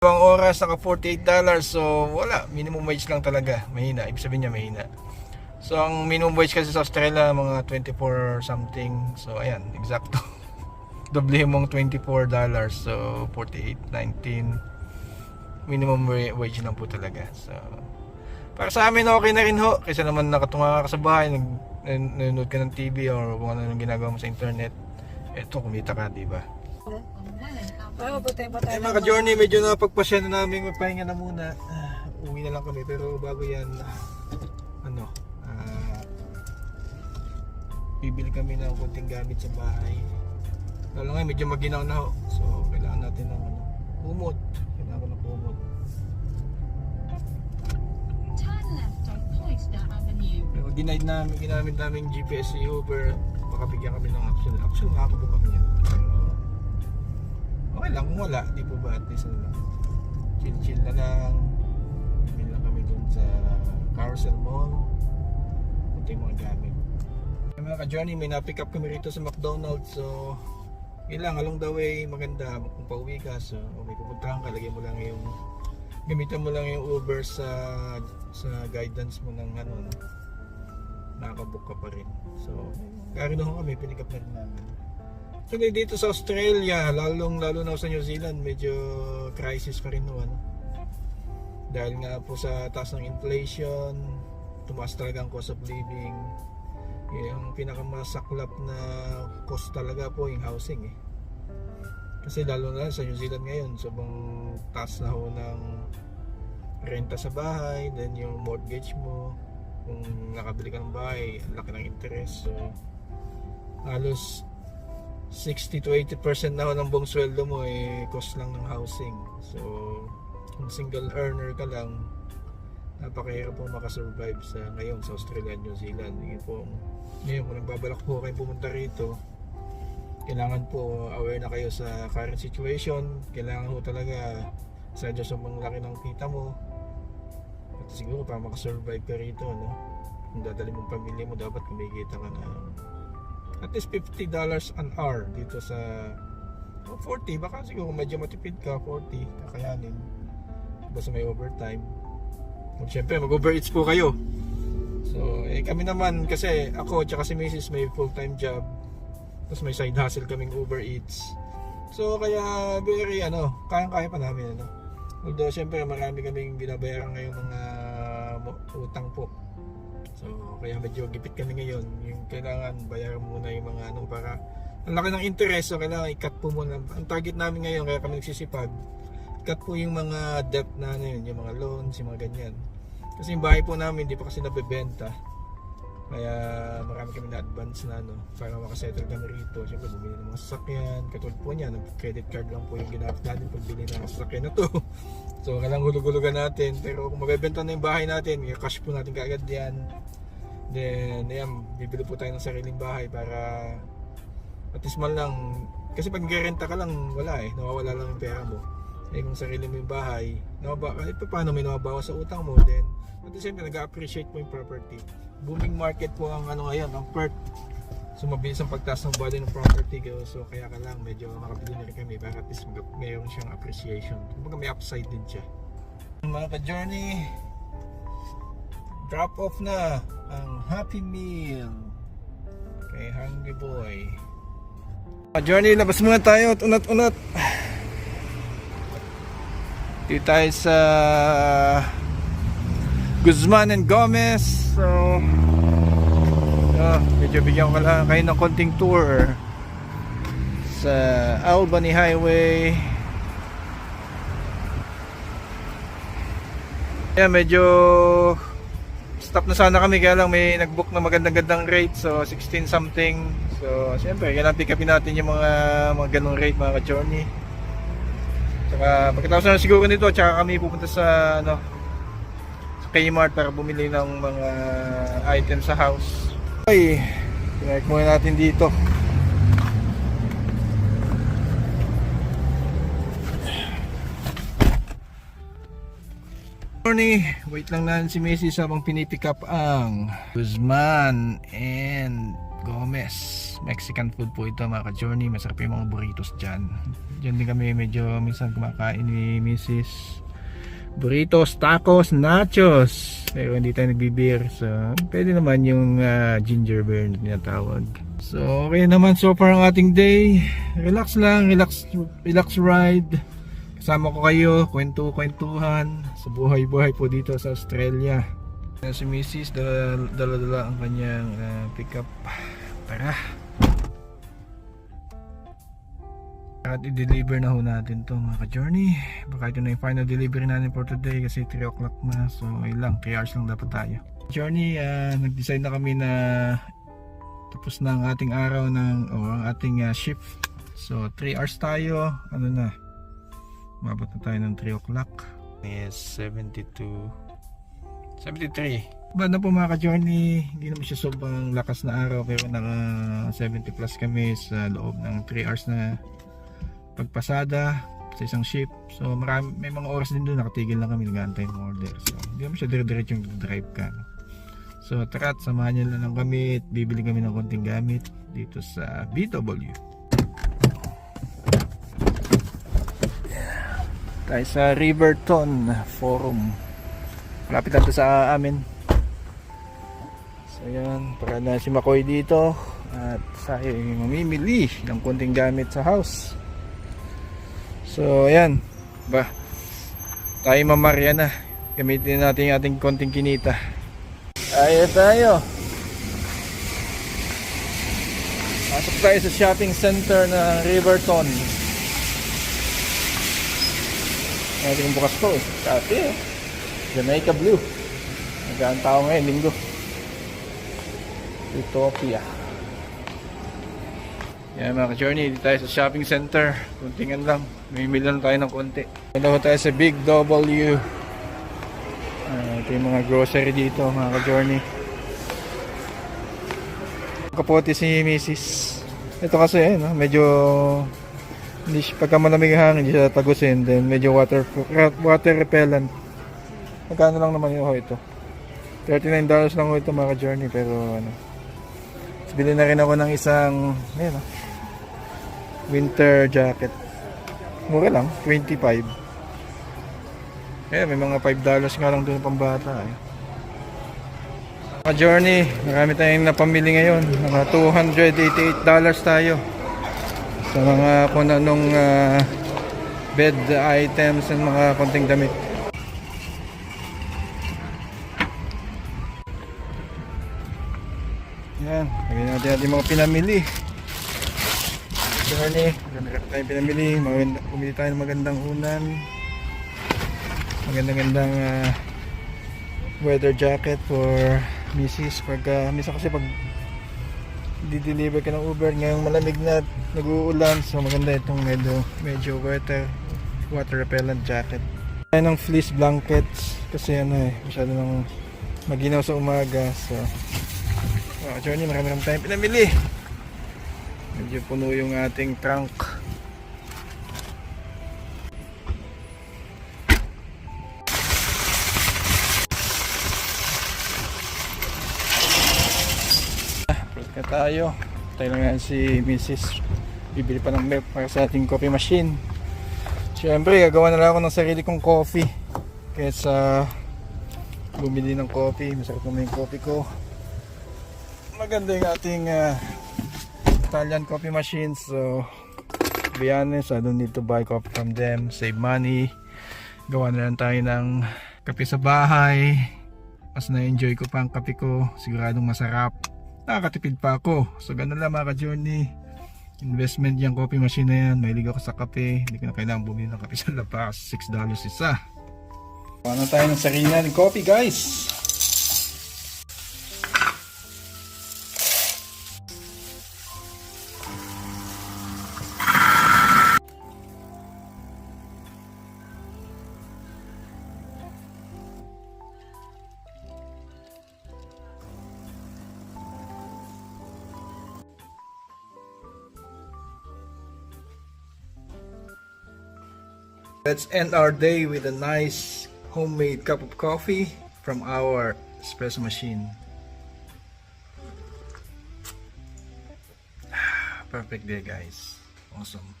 Dalawang oras, naka 48 dollars. So, wala. Minimum wage lang talaga. Mahina. Ibig sabihin niya mahina. So, ang minimum wage kasi sa Australia, mga 24 something. So, ayan. Exacto. Doble mong 24 dollars. So, 48, 19. Minimum wa- wage lang po talaga. So, para sa amin, okay na rin ho. Kaysa naman nakatunga ka sa bahay, nag, nan- nanonood ka ng TV or kung ano yung ginagawa mo sa internet. Eto, kumita ka, di ba? Oo, buti pa tayo. Eh mga ka-journey, medyo napagpasya na namin magpahinga na muna. Ah, uwi na lang kami pero bago yan, ah, ano, ah, bibili kami ng konting gamit sa bahay. Lalo nga medyo maginaw na ho. So kailangan natin ng ano, kumot. Kailangan ko ng kumot. Pero denied namin, ginamit namin GPS si Uber. Baka bigyan kami ng action. Action, makakabook kami yan. Okay wala. Di po ba at least ano. Chill-chill na lang. Bili lang kami dun sa Carousel Mall. Punta yung mga gamit. Mga ka-journey, may na-pick up kami rito sa McDonald's. So, yun lang, along the way, maganda. Kung pauwi ka, so, o may pupuntahan ka, lagyan mo lang yung gamitan mo lang yung Uber sa sa guidance mo ng ano no? nakabook ka pa rin so kaya rin kami pinikap na rin namin Actually dito sa Australia lalong lalo na sa New Zealand medyo crisis pa rin ano dahil nga po sa taas ng inflation tumaas talaga ang cost of living. Yung pinakamasaklap na cost talaga po yung housing eh. Kasi lalo na sa New Zealand ngayon sobrang taas na ho ng renta sa bahay, then yung mortgage mo, kung nakabili ka ng bahay, ang laki ng interest. So, halos 60 to 80% na ng buong sweldo mo eh cost lang ng housing. So, kung single earner ka lang, napakahirap po makasurvive sa ngayon sa Australia at New Zealand. Yun po, ngayon kung nagbabalak po kayo pumunta rito, kailangan po aware na kayo sa current situation. Kailangan po talaga sa Diyos ang laki ng kita mo. At siguro para makasurvive ka rito, no? Kung dadali mong pamilya mo, dapat kumikita ka na at least $50 an hour dito sa oh, 40, baka siguro medyo matipid ka, 40, kakayanin. Basta may overtime. At syempre, mag-overeats po kayo. So, eh, kami naman, kasi ako, tsaka si Mrs. may full-time job. Tapos may side hustle kaming Uber Eats. So kaya very ano, kayang-kaya pa namin ano. Although syempre marami kaming binabayaran ngayong mga utang po. So kaya medyo gipit kami ngayon. Yung kailangan bayaran muna yung mga ano para ang laki ng interest so kailangan i-cut po muna. Ang target namin ngayon kaya kami nagsisipag cut po yung mga debt na ano yun, yung mga loans, yung mga ganyan. Kasi yung bahay po namin hindi pa kasi nabebenta. Kaya marami kami na-advance na ano, para makasettle kami rito. Siyempre bumili ng mga sasakyan. Katulad po niya, credit card lang po yung ginamit natin pagbili ng sasakyan na to. so kailangan hulug-hulugan natin. Pero kung mabebenta na yung bahay natin, i-cash po natin kaagad yan. Then, ayan, bibili po tayo ng sariling bahay para at least man lang, kasi pag nag-renta ka lang, wala eh, nawawala lang yung pera mo. Eh kung sarili mo yung bahay, nawaba, kahit pa paano may nawabawa sa utang mo, then at the same nag-appreciate mo yung property. Booming market po ang ano ngayon, ang Perth. So mabilis ang pagtaas ng value ng property. So kaya ka lang medyo makabili na rin kami para at least mayroon siyang appreciation. Kumbaga may upside din siya. Mga ka-journey, drop off na ang Happy Meal kay Hungry Boy. Ka-journey, labas muna tayo at unat-unat. Dito tayo sa Guzman and Gomez. So, ah, medyo bigyan ko lang kayo ng konting tour sa Albany Highway. Yeah, medyo stop na sana kami kaya lang may nag-book na magandang-gandang rate so 16 something. So, siyempre, kailangan pick upin natin yung mga mga ganong rate mga ka-journey. Tsaka pagkatapos na siguro nito, tsaka kami pupunta sa ano sa Kmart para bumili ng mga items sa house. Ay, pinark muna natin dito. Morning, wait lang natin si Macy habang pinipick up ang Guzman and Gomez. Mexican food po ito mga ka-journey. Masarap yung mga burritos dyan. Dyan din kami medyo minsan kumakain ni Mrs. Burritos, tacos, nachos. Pero hindi tayo nagbibir. So, pwede naman yung ah, ginger beer na tinatawag. So, okay naman so far ang ating day. Relax lang, relax, relax ride. Kasama ko kayo, kwento-kwentuhan sa buhay-buhay po dito sa Australia. Si Mrs. dala- dala-dala ang kanyang ah, pickup. Tara. At i-deliver na ho natin to mga ka-journey. Baka ito na yung final delivery natin for today kasi 3 o'clock na. So, ayun lang. 3 hours lang dapat tayo. Journey, ah, nag-decide na kami na tapos na ang ating araw ng o ang ating ah, shift. So, 3 hours tayo. Ano na? Mabot na tayo ng 3 o'clock. Is 72 73 Ba na po mga ka-journey, hindi naman siya sobrang lakas na araw pero naka 70 plus kami sa loob ng 3 hours na pagpasada sa isang ship. So marami, may mga oras din doon nakatigil lang kami nag-aantay order. So hindi naman siya dire-diretso yung drive ka. So tara samahan niyo lang ng kami at bibili kami ng konting gamit dito sa BW. Tayo sa Riverton Forum. Malapit lang sa amin. So yan, para na si Makoy dito at tayo ay mamimili ng konting gamit sa house. So ayan, ba tayo mamarya na. Gamitin natin yung ating konting kinita. Ayo tayo. Pasok tayo sa shopping center na Riverton. Ating bukas po eh. Dati eh. Jamaica Blue. Nagkaan tao ngayon, linggo. Utopia. Yan mga ka-journey, dito tayo sa shopping center. Kuntingan lang. May lang tayo ng konti. Dito tayo sa Big W. Ah, ito yung mga grocery dito mga ka-journey. Kapote si Mrs. Ito kasi eh, no? medyo hindi pagka malamig ang hangin, hindi siya tagusin. Then medyo water, water repellent. Magkano lang naman yung ito? $39 lang ho ito mga journey pero ano. Bili na rin ako ng isang ayun ah, winter jacket. Mura lang, 25. Eh, may mga $5 nga lang doon pambata eh. Mga journey, marami tayong napamili ngayon. Mga $288 tayo. Sa mga kung anong ah, bed items and mga konting damit. Yan, lagyan natin natin mga pinamili. Journey, maganda tayong pinamili. Maganda, pumili tayo ng magandang unan. Magandang-gandang ah, weather jacket for Mrs. Pag, uh, minsan kasi pag di-deliver ka ng Uber ngayong malamig na nag-uulan so maganda itong medyo, medyo water water repellent jacket tayo ng fleece blankets kasi ano eh masyado nang maginaw sa umaga so oh, journey marami naman tayong pinamili medyo puno yung ating trunk Fruit na tayo. Tayo lang si Mrs. Bibili pa ng milk para sa ating coffee machine. Siyempre, gagawa na lang ako ng sarili kong coffee. Kesa bumili ng coffee. Masarap naman yung coffee ko. Maganda yung ating ah, Italian coffee machine. So, to be honest, I don't need to buy coffee from them. Save money. Gawa na lang tayo ng kape sa bahay. Mas na-enjoy ko pa ang kape ko. Siguradong masarap nakakatipid pa ako. So ganun lang mga ka-journey. Investment yung coffee machine na yan. Mahilig ako sa kape. Hindi ko na kailangan bumili ng kape sa labas. $6 isa. Paano tayo ng sarina ng coffee guys? Let's end our day with a nice homemade cup of coffee from our espresso machine. Perfect day guys. Awesome.